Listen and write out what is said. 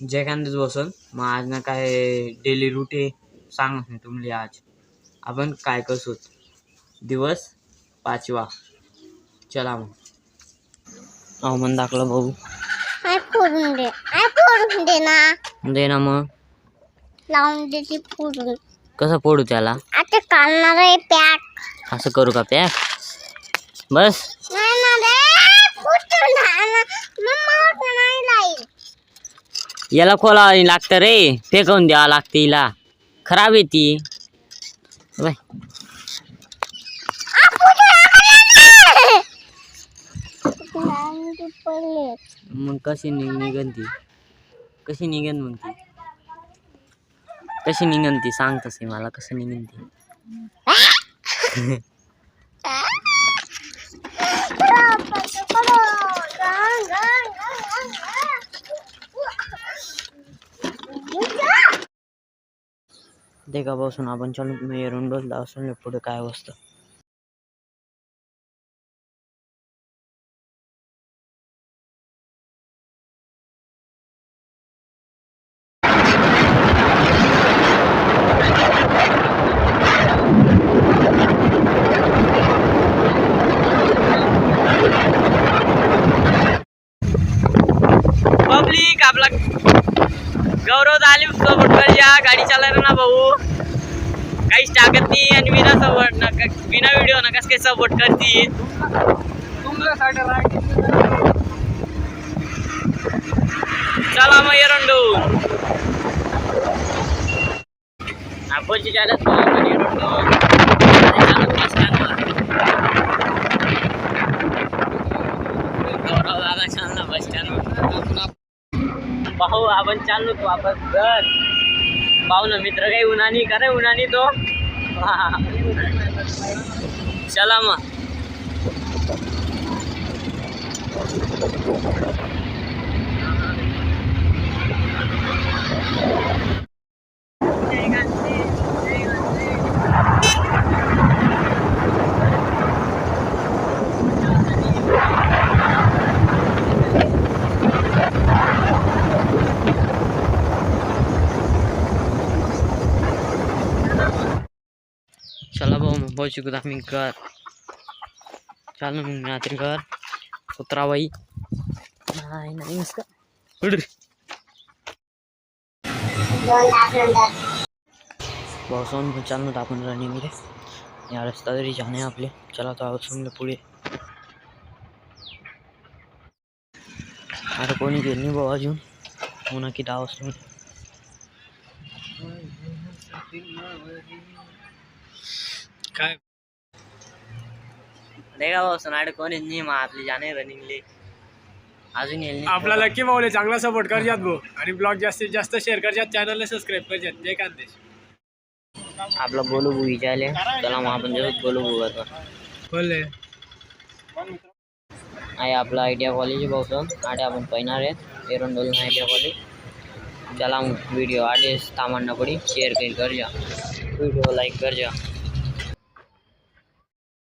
जे कांदेच बसून मग आज ना काय डेली रुटे सांग मी तुमले आज. आपण काय कसू दिवस पाचवा. चला मग. अहो मन दाखलं भाऊ. आय फोडून दे. आय फोडून दे ना. दे ना मग. लावून दे ती फोडून. कसं पोडू त्याला? आता काढणार आहे पॅक. असं करू का पॅक? बस नाही ना रे फुटून ना मम्मा नाही लाईल याला खोला लागतं रे. फेकून द्यावं लागते हिला. खराब आहे ती. बाय मग कशी निघ निघन ती? कशी निघन मग ती? कशी निघन ती? सांग तसे मला कसं निघन ती? ते का बसून आपण चालू येऊन बसला असून पुढे काय वस्त पब्लिक आपला गौरव तालीम सोबत या गाडी चालायला ना भाऊ. काहीच टाकत नाही आणि विना सपोर्ट ना विना व्हिडिओ ना कसं काही सपोर्ट करते चला मग एरंडू. आपण चालत गौरव पाहू आपण चाललो तू आपण घर पाहू ना मित्र काही उन्हानी का रे उन्हानी तो चला मग चला भाऊ मग पोहोचू का आम्ही घर चाल मग मी रात्री घर कुत्राबाई नाही नाही नसतं उड रे. पावसाहून पण चाललो आपण रनिंग रे या रस्ता तरी जाणे आपले चला तो आवश्यक पुढे अरे कोणी गेली नाही भाऊ अजून पुन्हा किती आवश्यक काय? देखा भाऊ सोनाडे कोणी नाही मग आपली जाणे रनिंगले अजून येईल नाही. आपला लकी माऊले चांगला सपोर्ट करजात भाऊ. आणि ब्लॉग जास्तीत जास्त शेअर करजात चॅनलला सबस्क्राईब करजात. जय कांदेश. आपला बोलू भाऊ विचारले. चला मग आपण जरूर बोलू भाऊ आता. बोलले आहे आपला आयडिया कॉलेज भाऊचं आडे आपण पैणार आहे एरंडोल आयडिया कॉलेज चला मग व्हिडिओ आडे तामांना पडी शेअर काही करजा. व्हिडिओ लाईक करजा.